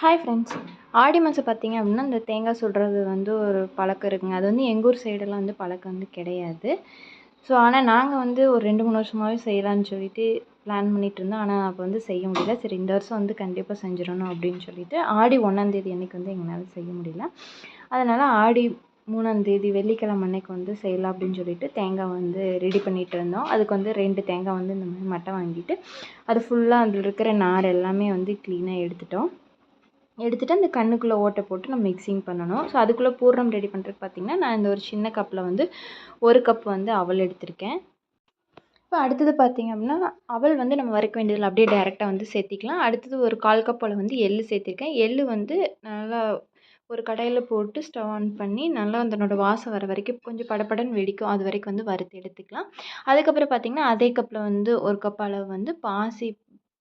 Hi friends ஆடி மாதம் பார்த்தீங்க அப்படின்னா இந்த தேங்காய் சுடுறது வந்து ஒரு பழக்கம் இருக்குங்க. அது வந்து எங்கள் ஊர் சைடெல்லாம் வந்து பழக்கம் வந்து கிடையாது. ஸோ ஆனால் நாங்கள் வந்து ஒரு ரெண்டு மூணு வருஷமாகவே செய்யலான்னு சொல்லிட்டு பிளான் பண்ணிகிட்டு இருந்தோம். ஆனால் அப்போ வந்து செய்ய முடியல. சரி இந்த வருஷம் வந்து கண்டிப்பாக செஞ்சிடணும் அப்படின்னு சொல்லிட்டு ஆடி ஒன்றாந்தேதி அன்றைக்கி வந்து எங்களால் செய்ய முடியல. அதனால் ஆடி மூணாந்தேதி வெள்ளிக்கிழம அன்னைக்கு வந்து செய்யலாம் அப்படின்னு சொல்லிட்டு தேங்காய் வந்து ரெடி பண்ணிகிட்டு இருந்தோம். அதுக்கு வந்து ரெண்டு தேங்காய் வந்து இந்த மாதிரி மட்டை வாங்கிட்டு அது ஃபுல்லாக அதில் இருக்கிற நார் எல்லாமே வந்து க்ளீனாக எடுத்துட்டோம். எடுத்துகிட்டு அந்த கண்ணுக்குள்ளே ஓட்டை போட்டு நம்ம மிக்சிங் பண்ணணும். ஸோ அதுக்குள்ளே பூர்ணம் ரெடி பண்ணுறதுக்கு பார்த்திங்கன்னா நான் இந்த ஒரு சின்ன கப்பில் வந்து ஒரு கப் வந்து அவல் எடுத்திருக்கேன். இப்போ அடுத்தது பார்த்திங்க அப்படின்னா அவல் வந்து நம்ம வறுக்க வேண்டியதில் அப்படியே டேரெக்டாக வந்து சேர்த்திக்கலாம். அடுத்தது ஒரு கால் கப் போல் வந்து எள் சேர்த்திருக்கேன். எள் வந்து நல்லா ஒரு கடையில் போட்டு ஸ்டவ் ஆன் பண்ணி நல்லா அதனோட வாசம் வர வரைக்கும் கொஞ்சம் படப்படன்னு வெடிக்கும். அது வரைக்கும் வந்து வறுத்து எடுத்துக்கலாம். அதுக்கப்புறம் பார்த்திங்கன்னா அதே கப்பில் வந்து ஒரு கப் அளவு வந்து பாசி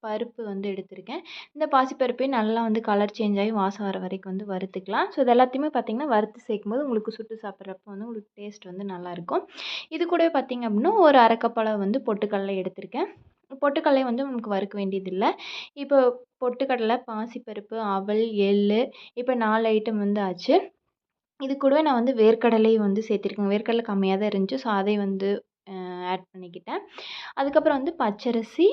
பருப்பு வந்து எடுத்திருக்கேன். இந்த பாசிப்பருப்பையும் நல்லா வந்து கலர் சேஞ்ச் ஆகி வாசம் வர வரைக்கும் வந்து வறுத்துக்கலாம். ஸோ இது எல்லாத்தையுமே பார்த்திங்கன்னா வறுத்து சேர்க்கும்போது உங்களுக்கு சுட்டு சாப்பிட்றப்ப வந்து உங்களுக்கு டேஸ்ட் வந்து நல்லாயிருக்கும். இது கூடவே பார்த்திங்க அப்படின்னா ஒரு அரைக்கப்பளவு வந்து பொட்டுக்கடலை எடுத்திருக்கேன். பொட்டுக்கடலை வந்து நமக்கு வறுக்க வேண்டியதில்லை. இப்போ பொட்டுக்கடலை பாசிப்பருப்பு அவல் எள் இப்போ நாலு ஐட்டம் வந்து ஆச்சு. இது கூடவே நான் வந்து வேர்க்கடலையும் வந்து சேர்த்திருக்கேன். வேர்க்கடலை கம்மியாக தான் இருந்துச்சு. ஸோ அதை வந்து ஆட் பண்ணிக்கிட்டேன். அதுக்கப்புறம் வந்து பச்சரிசி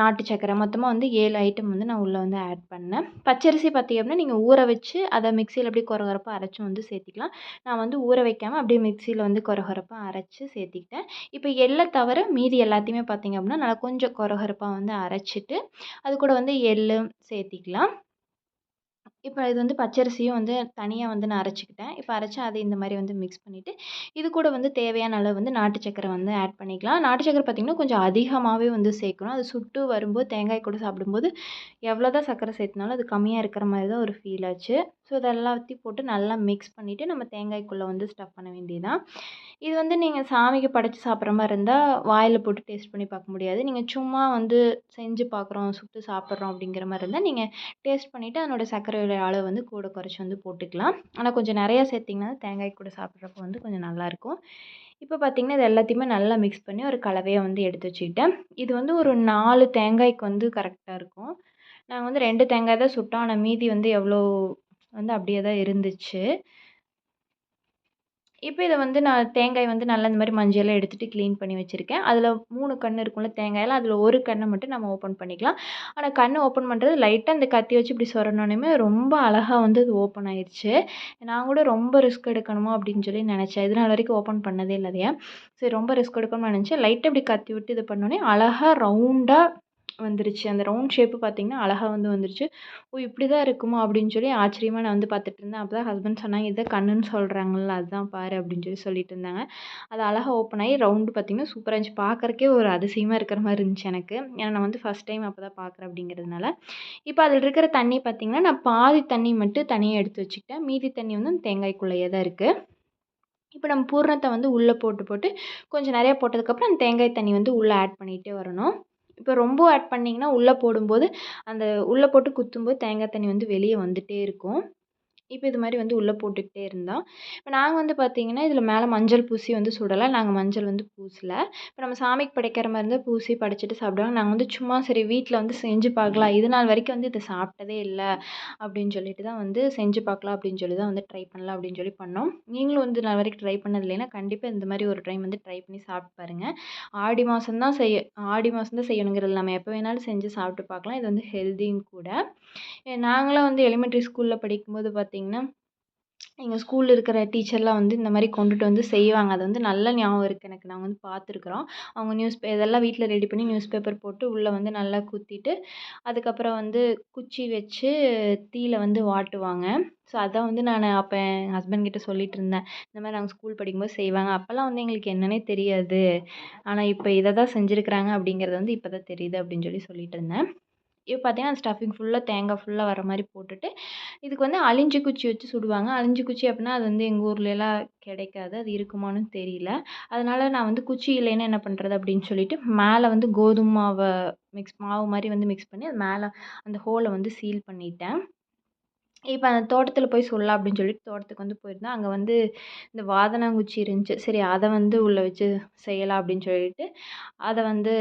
நாட்டு சக்கரை. மொத்தமாக வந்து ஏழு ஐட்டம் வந்து நான் உள்ளே வந்து ஆட் பண்ணேன். பச்சரிசி பார்த்திங்க அப்படின்னா நீங்கள் ஊற வச்சு அதை மிக்சியில் அப்படியே கொர கொரப்பாக அரைச்சும் வந்து சேர்த்திக்கலாம். நான் வந்து ஊற வைக்காமல் அப்படியே மிக்சியில் வந்து கொர கொரப்பாக அரைச்சி சேர்த்திக்கிட்டேன். இப்போ எள்ளை தவிர மீதி எல்லாத்தையுமே பார்த்திங்க அப்படின்னா நல்லா கொஞ்சம் கொர கொரப்பாக வந்து அரைச்சிட்டு அது கூட வந்து எள்ளும் சேர்த்திக்கலாம். இப்போ இது வந்து பச்சரிசியும் வந்து தனியாக வந்து நான் அரைச்சிக்கிட்டேன். இப்போ அரைச்சி அதை இந்த மாதிரி வந்து மிக்ஸ் பண்ணிவிட்டு இது கூட வந்து தேவையான அளவு வந்து நாட்டு சக்கரை வந்து ஆட் பண்ணிக்கலாம். நாட்டு சக்கரை பார்த்திங்கன்னா கொஞ்சம் அதிகமாகவே வந்து சேர்க்கணும். அது சுட்டு வரும்போது தேங்காய் கூட சாப்பிடும்போது எவ்வளோ தான் சக்கரை சேர்த்துனாலும் அது கம்மியாக இருக்கிற மாதிரி தான் ஒரு ஃபீல் ஆச்சு. ஸோ இதெல்லாத்தையும் போட்டு நல்லா மிக்ஸ் பண்ணிவிட்டு நம்ம தேங்காய்க்குள்ளே வந்து ஸ்டஃப் பண்ண வேண்டியதுதான். இது வந்து நீங்கள் சாமிக்கு படைச்சி சாப்பிட்ற மாதிரி இருந்தால் வாயில் போட்டு டேஸ்ட் பண்ணி பார்க்க முடியாது. நீங்கள் சும்மா வந்து செஞ்சு பார்க்குறோம் சுட்டு சாப்பிட்றோம் அப்படிங்கிற மாதிரி இருந்தால் நீங்கள் டேஸ்ட் பண்ணிவிட்டு அதனோட சர்க்கரையோட அளவு வந்து கூட குறைச்சி வந்து போட்டுக்கலாம். ஆனால் கொஞ்சம் நிறையா சேர்த்திங்கன்னா தேங்காய் கூட சாப்பிட்றப்போ வந்து கொஞ்சம் நல்லாயிருக்கும் இப்போ பார்த்திங்கன்னா இது எல்லாத்தையுமே நல்லா மிக்ஸ் பண்ணி ஒரு கலவையாக வந்து எடுத்து வச்சுக்கிட்டேன். இது வந்து ஒரு நாலு தேங்காய்க்கு வந்து கரெக்டாக இருக்கும். நாங்கள் வந்து ரெண்டு தேங்காய் தான் சுட்டோம். ஆனால் மீதி வந்து எவ்வளோ வந்து அப்படியே தான் இருந்துச்சு. இப்போ இதை வந்து நான் தேங்காய் வந்து நல்லா இந்த மாதிரி மஞ்சள்லாம் எடுத்துகிட்டு க்ளீன் பண்ணி வச்சுருக்கேன். அதில் மூணு கண் இருக்கும்ல தேங்காயில் அதில் ஒரு கண்ணை மட்டும் நம்ம ஓப்பன் பண்ணிக்கலாம். ஆனால் கண் ஓப்பன் பண்ணுறது லைட்டாக இந்த கத்தி வச்சு இப்படி சொரணுன்னே ரொம்ப அழகாக வந்து அது ஓப்பன் ஆயிடுச்சு நான் கூட ரொம்ப ரிஸ்க் எடுக்கணுமோ அப்படின்னு சொல்லி நினச்சேன். இது நாள் வரைக்கும் ஓப்பன் பண்ணதே இல்லையா? சரி ரொம்ப ரிஸ்க் எடுக்கணும்னு நினச்சேன். லைட்டாக இப்படி கத்தி விட்டு இது பண்ணோன்னே அழகாக ரவுண்டாக வந்துருச்சு. அந்த ரவுண்ட் ஷேப்பு பார்த்திங்கன்னா அழகாக வந்து வந்துருச்சு. ஓ இப்படி தான் இருக்குமா? அப்படின்னு சொல்லி ஆச்சரியமாக நான் வந்து பார்த்துட்டு இருந்தேன். அப்போ தான் ஹஸ்பண்ட் சொன்னாங்க இதை கண்ணுன்னு சொல்கிறாங்கல்ல அதுதான் பாரு அப்படின்னு சொல்லி சொல்லிட்டு இருந்தாங்க. அது அழகாக ஓப்பன் ஆகி ரவுண்டு பார்த்திங்கன்னா சூப்பராக இருந்துச்சு. பார்க்குறக்கே ஒரு அதிசயமாக இருக்கிற மாதிரி இருந்துச்சு எனக்கு. ஏன்னா நான் வந்து ஃபஸ்ட் டைம் அப்போ தான் பார்க்குறேன் அப்படிங்கிறதுனால. இப்போ அதில் இருக்கிற தண்ணி பார்த்திங்கன்னா நான் பாதி தண்ணி மட்டும் தனியாக எடுத்து வச்சுக்கிட்டேன். மீதி தண்ணி வந்து தேங்காய்க்குள்ளேயே தான் இருக்குது இப்போ நம்ம பூரணத்தை வந்து உள்ளே போட்டு போட்டு கொஞ்சம் நிறையா போட்டதுக்கப்புறம் அந்த தேங்காய் தண்ணி வந்து உள்ளே ஆட் பண்ணிகிட்டே வரணும். இப்போ ரொம்ப ஆட் பண்ணிங்கன்னால் உள்ளே போடும்போது அந்த உள்ளே போட்டு குத்தும்போது தேங்காய் தண்ணி வந்து வெளியே வந்துகிட்டே இருக்கும். இப்போ இது மாதிரி வந்து உள்ளே போட்டுக்கிட்டே இருந்தோம் இப்போ நாங்கள் வந்து பார்த்திங்கன்னா இதில் மேலே மஞ்சள் பூசி வந்து சுடலை. நாங்கள் மஞ்சள் வந்து பூசலை. இப்போ நம்ம சாமிக்கு படைக்கிற மாதிரி இருந்தால் பூசி படைச்சிட்டு சாப்பிடுவாங்க. நாங்கள் வந்து சும்மா சரி வீட்டில் வந்து செஞ்சு பார்க்கலாம் இது நாள் வரைக்கும் வந்து இதை சாப்பிட்டதே இல்லை. அப்படின்னு சொல்லிட்டு தான் வந்து செஞ்சு பார்க்கலாம் அப்படின்னு சொல்லி தான் வந்து ட்ரை பண்ணலாம் அப்படின்னு சொல்லி பண்ணோம். நீங்களும் வந்து நாள் வரைக்கும் ட்ரை பண்ணது இல்லைன்னா கண்டிப்பாக இந்த மாதிரி ஒரு டைம் வந்து ட்ரை பண்ணி சாப்பிட்டு பாருங்கள் ஆடி மாதம் தான் செய்ய ஆடி மாதம் தான் செய்யணுங்கிறது நம்ம எப்போ வேணாலும் செஞ்சு சாப்பிட்டு பார்க்கலாம் இது வந்து ஹெல்த்தியும் கூட. நாங்களாம் வந்து எலிமெண்ட்ரி ஸ்கூலில் படிக்கும்போது பார்த்திங்கன்னா பார்த்திங்கன்னா எங்கள் ஸ்கூலில் இருக்கிற டீச்சர்லாம் வந்து இந்த மாதிரி கொண்டுட்டு வந்து செய்வாங்க. அது வந்து நல்ல ஞாபகம் இருக்குது எனக்கு. நாங்கள் வந்து பார்த்துருக்குறோம் அவங்க நியூஸ் பே இதெல்லாம் வீட்டில் ரெடி பண்ணி நியூஸ் பேப்பர் போட்டு உள்ளே வந்து நல்லா குத்திட்டு அதுக்கப்புறம் வந்து குச்சி வச்சு தீயில் வந்து வாட்டுவாங்க. ஸோ அதான் வந்து நான் அப்போ என் ஹஸ்பண்ட் கிட்ட சொல்லிட்டு இருந்தேன். இந்த மாதிரி நாங்கள் ஸ்கூல் படிக்கும்போது செய்வாங்க. அப்போல்லாம் வந்து எங்களுக்கு என்னன்னே தெரியாது. ஆனால் இப்போ இதை தான் செஞ்சுருக்குறாங்க அப்படிங்கிறது வந்து இப்போ தான் தெரியுது அப்படின்னு சொல்லி சொல்லிட்டு இருந்தேன். இப்போ பார்த்தீங்கன்னா அந்த ஸ்டஃபிங் ஃபுல்லாக தேங்காய் ஃபுல்லாக வர மாதிரி போட்டுட்டு இதுக்கு வந்து அழிஞ்சி குச்சி வச்சு சுடுவாங்க. அழிஞ்சி குச்சி அப்படின்னா அது வந்து எங்கள் ஊர்லலாம் கிடைக்காது. அது இருக்குமான்னு தெரியல. அதனால் நான் வந்து குச்சி இல்லைன்னா என்ன பண்ணுறது அப்படின்னு சொல்லிட்டு மேலே வந்து கோதுமை மாவை மிக்ஸ் மாவு மாதிரி வந்து மிக்ஸ் பண்ணி அது மேலே அந்த ஹோலை வந்து சீல் பண்ணிவிட்டேன் இப்போ அந்த தோட்டத்தில் போய் சொல்லலாம் அப்படின்னு சொல்லிட்டு தோட்டத்துக்கு வந்து போயிருந்தேன். அங்கே வந்து இந்த வாதனாங்குச்சி இருந்துச்சு. சரி அதை வந்து உள்ளே வச்சு செய்யலாம் அப்படின்னு சொல்லிட்டு அதை வந்து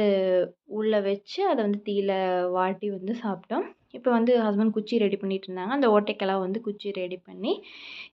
உள்ளே வச்சு அதை வந்து தீயில் வாட்டி வந்து சாப்பிட்டோம். இப்போ வந்து ஹஸ்பண்ட் குச்சி ரெடி பண்ணிட்டு இருந்தாங்க. அந்த ஓட்டைக்கெல்லாம் வந்து குச்சி ரெடி பண்ணி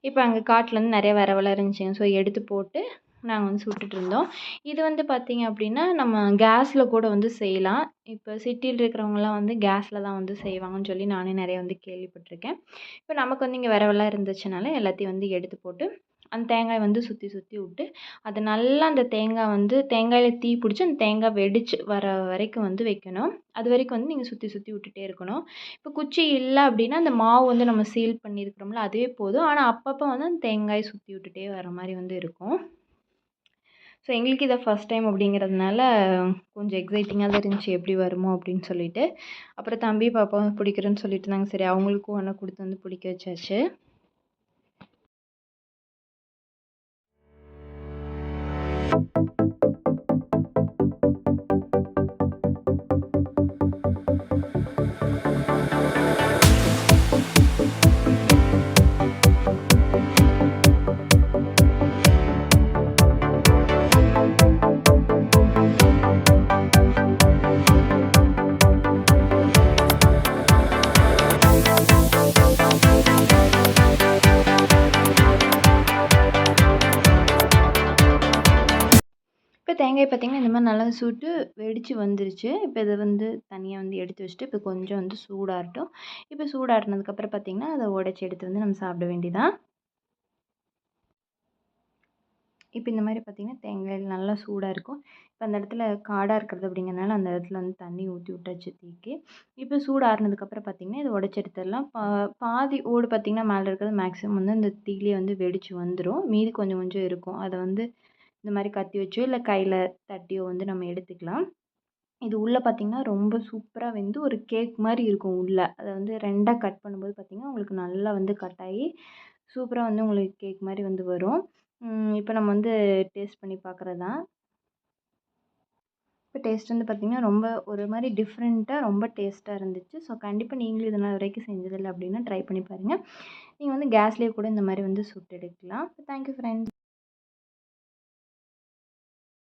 இப்போ அங்கே காட்டிலேருந்து நிறைய வரவெல்லாம் இருந்துச்சுங்க. ஸோ எடுத்து போட்டு நாங்கள் வந்து சுட்டுட்ருந்தோம் இது வந்து பார்த்திங்க அப்படின்னா நம்ம கேஸில் கூட வந்து செய்யலாம். இப்போ சிட்டியில் இருக்கிறவங்கலாம் வந்து கேஸில் தான் வந்து செய்வாங்கன்னு சொல்லி நானே நிறைய வந்து கேள்விப்பட்டிருக்கேன். இப்போ நமக்கு வந்து இங்கே விரவெல்லாம் இருந்துச்சுனால எல்லாத்தையும் வந்து எடுத்து போட்டு அந்த தேங்காய் வந்து சுற்றி சுற்றி விட்டு அது நல்லா அந்த தேங்காய் வந்து தேங்காயில் தீ பிடிச்சி அந்த தேங்காய் வெடிச்சு வர வரைக்கும் வந்து வைக்கணும். அது வரைக்கும் வந்து நீங்கள் சுற்றி சுற்றி விட்டுட்டே இருக்கணும். இப்போ குச்சி இல்லை அப்படின்னா அந்த மாவு வந்து நம்ம சீல் பண்ணியிருக்கிறோம்ல அதுவே போதும். ஆனால் அப்பப்போ வந்து அந்த தேங்காய் சுற்றி விட்டுட்டே வர மாதிரி வந்து இருக்கும். ஸோ எங்களுக்கு இதை ஃபஸ்ட் டைம் அப்படிங்கிறதுனால கொஞ்சம் எக்ஸைட்டிங்காக தான் இருந்துச்சு. எப்படி வருமோ அப்படின்னு சொல்லிட்டு. அப்புறம் தம்பி பாப்பாவும் பிடிக்கிறேன்னு சொல்லிட்டு இருந்தாங்க. சரி அவங்களுக்கும் ஒன்று கொடுத்து வந்து பிடிக்க வச்சாச்சு. இப்போ தேங்காய் பார்த்திங்கன்னா இந்த மாதிரி நல்லா சுட்டு வெடித்து வந்துருச்சு. இப்போ இதை வந்து தனியாக வந்து எடுத்து வச்சுட்டு இப்போ கொஞ்சம் வந்து சூடாகட்டும் இப்போ சூடாட்டினதுக்கப்புறம் பார்த்திங்கன்னா அதை உடச்சி எடுத்து வந்து நம்ம சாப்பிட வேண்டியதான் இப்போ இந்த மாதிரி பார்த்திங்கன்னா தேங்காய் நல்லா சூடாக இருக்கும். இப்போ அந்த இடத்துல காடாக இருக்கிறது அப்படிங்கிறனால அந்த இடத்துல வந்து தண்ணி ஊற்றி விட்டாச்சு தீக்கு. இப்போ சூடு ஆறுனதுக்கப்புறம் பார்த்திங்கன்னா இதை உடச்சி எடுத்துடலாம். பா பாதி ஓடு பார்த்திங்கன்னா மேலே இருக்கிறது மேக்ஸிமம் வந்து அந்த தீலேயே வந்து வெடித்து வந்துடும் மீதி கொஞ்சம் கொஞ்சம் இருக்கும். அதை வந்து இந்த மாதிரி கத்தி வச்சோ இல்லை கையில் தட்டியோ வந்து நம்ம எடுத்துக்கலாம். இது உள்ளே பார்த்திங்கன்னா ரொம்ப சூப்பராக வெந்து ஒரு கேக் மாதிரி இருக்கும் உள்ளே. அதை வந்து ரெண்டாக கட் பண்ணும்போது பார்த்திங்கன்னா உங்களுக்கு நல்லா வந்து கட் ஆகி சூப்பராக வந்து உங்களுக்கு கேக் மாதிரி வந்து வரும். இப்போ நம்ம வந்து டேஸ்ட் பண்ணி பார்க்குறது தான் இப்போ டேஸ்ட் வந்து பார்த்திங்கன்னா ரொம்ப ஒரு மாதிரி டிஃப்ரெண்ட்டாக ரொம்ப டேஸ்ட்டாக இருந்துச்சு. ஸோ கண்டிப்பாக நீங்களும் இது நாள் வரைக்கும் செஞ்சதில்லை அப்படின்னா ட்ரை பண்ணி பாருங்கள் நீங்கள் வந்து கேஸ்லேயே கூட இந்த மாதிரி வந்து சுட்டு எடுக்கலாம். Thank you friends